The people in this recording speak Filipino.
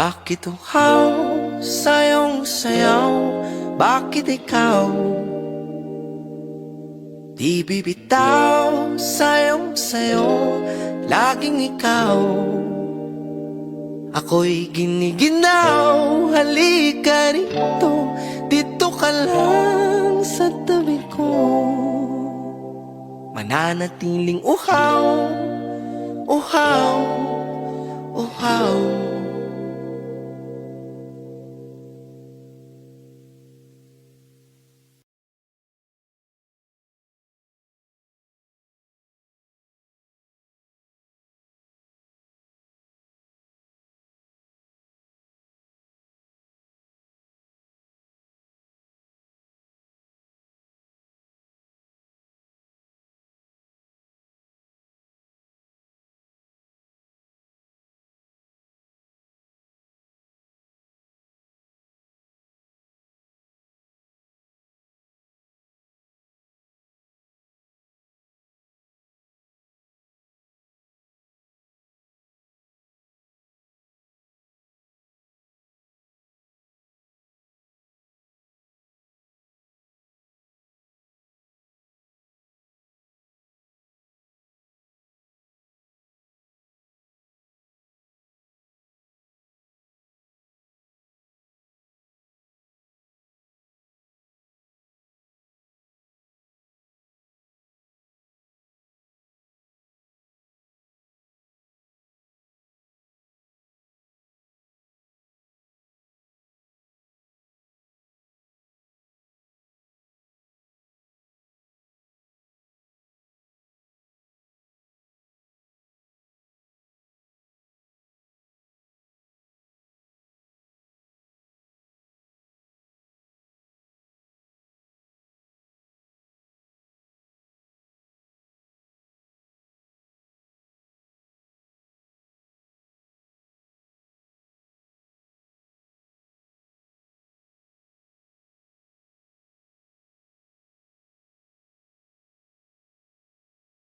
Bakit uhaw sa iyong sayaw? Bakit ikaw? Di bibitaw sa iyong sayo Laging ikaw Ako'y giniginaw Halika rito Dito ka lang sa tabi ko Mananatiling uhaw Uhaw Uhaw